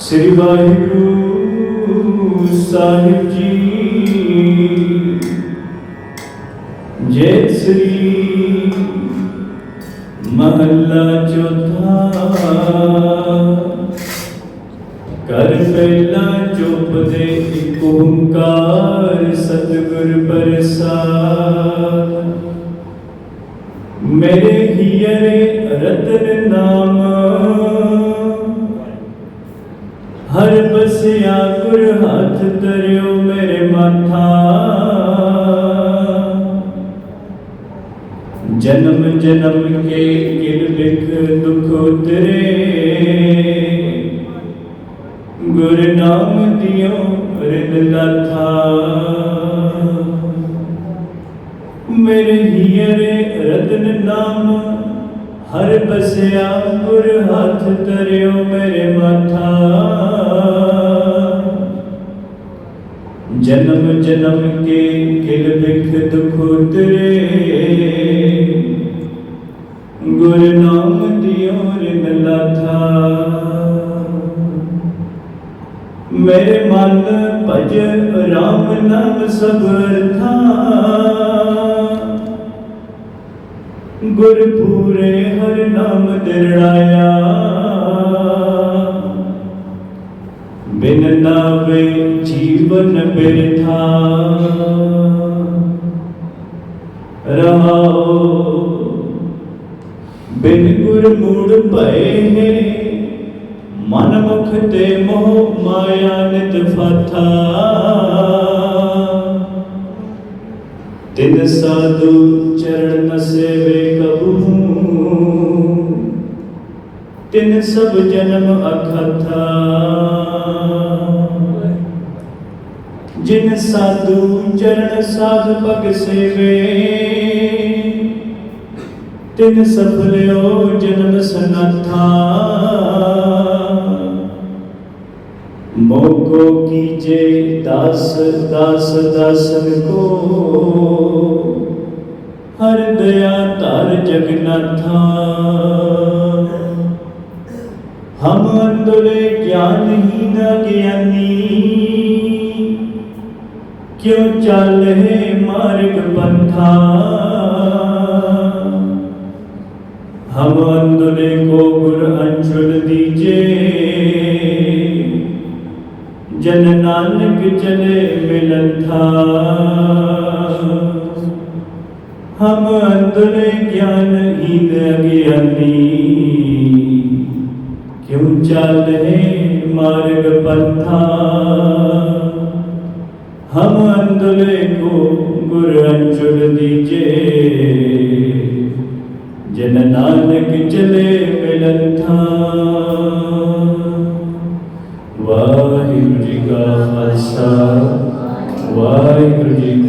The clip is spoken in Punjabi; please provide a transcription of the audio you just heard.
ਸ੍ਰੀ ਵਾਹਿਗੁਰੂ ਸਾਹਿਬ ਜੀ ਜੈ ਸ੍ਰੀ ਮਹੱਲਾ ਚੌਥਾ ਕਰ ਪਹਿਲਾ ਚੁੱਪ ਦੇ ਇੱਕ ਓੰਕਾਰ ਸਤਿਗੁਰ ਪ੍ਰਸਾਦ ਮੇਰੇ ਹੀਰੇ ਰਤਨ ਨਾਮ ਹਰ ਬਸਿਆ ਗੁਰ ਹੱਥ ਧਰਿਓ ਮੇਰੇ ਮਾਥਾ ਜਨਮ ਜਨਮ ਕੇ ਕਿਲ ਬਿਖ ਦੁਖ ਉਤਰੇ ਗੁਰ ਨਾਮ ਦਿਓ ਰਿਦ ਲਾਥਾ ਮੇਰੇ ਹੀਰੇ ਰਤਨ ਨਾਮ ਹਰ ਬਸਿਆ ਗੁਰ ਹੱਥ ਧਰਿਓ ਮੇਰੇ ਮਾਥਾ ਜਨਮ ਜਨਮ ਕੇ ਕਿਲ ਬਿਖ ਦੁਖ ਉਤਰੇ। ਗੁਰ ਨਾਮ ਦਿਓ ਰਿਨ ਲਾਥਾ ਮੇਰੇ ਮਨ ਭਜ ਰਾਮ ਨਾਮ ਸਬਰ ਥਾ ਗੁਰ ਪੂਰੇ ਹਰ ਜੀਵਨ ਬਿਰਥਾ ਰਹਾਓ। ਬਿਨ ਗੁਰ ਮੂੜ ਭਏ ਨੇ, ਮਨ ਮੁਖ ਤੇ ਮੋਹ ਮਾਇਆ ਨਿਤ ਫਾਥਾ। ਤਿਨ ਸਾਧੂ ਚਰਨ ਨ ਸੇਵੇ ਕਬੂ। ਤਿਨ ਸਭ ਜਨਮ ਅਖਥਾ। ਜਿਨ ਸਾਧੂ ਚਰਨ ਸਾਧ ਭਗ ਸੇਵੇ। ਤਿਨ ਸਫਲਿਓ ਜਨਮ ਸਨਾਥਾ। ਮੋਕੋ ਕੀਜੇ ਦਾਸ ਦਾਸ ਦਾਸਨ ਕੋ। ਹਰ ਦਇਆ ਧਰ ਜਗਨਾਥਾ ਹਮ ਅੰਦਲੇ ਗਿਆਨਹੀਨ ਗਿਆਨੀ। क्यों चल है मार्ग पंथा हम अंधुने को गुर अंचल दीजे जन नानक चले मिलन था। हम अंधुने ज्ञान ही अज्ञानी क्यों चल है मार्ग पंथा ਨਾਨਕ ਚਲੇ ਮਿਲਨ ਥਾ ਵਾਹਿਗੁਰੂ ਜੀ ਕਾ ਖਾਲਸਾ। ਵਾਹਿਗੁਰੂ ਜੀ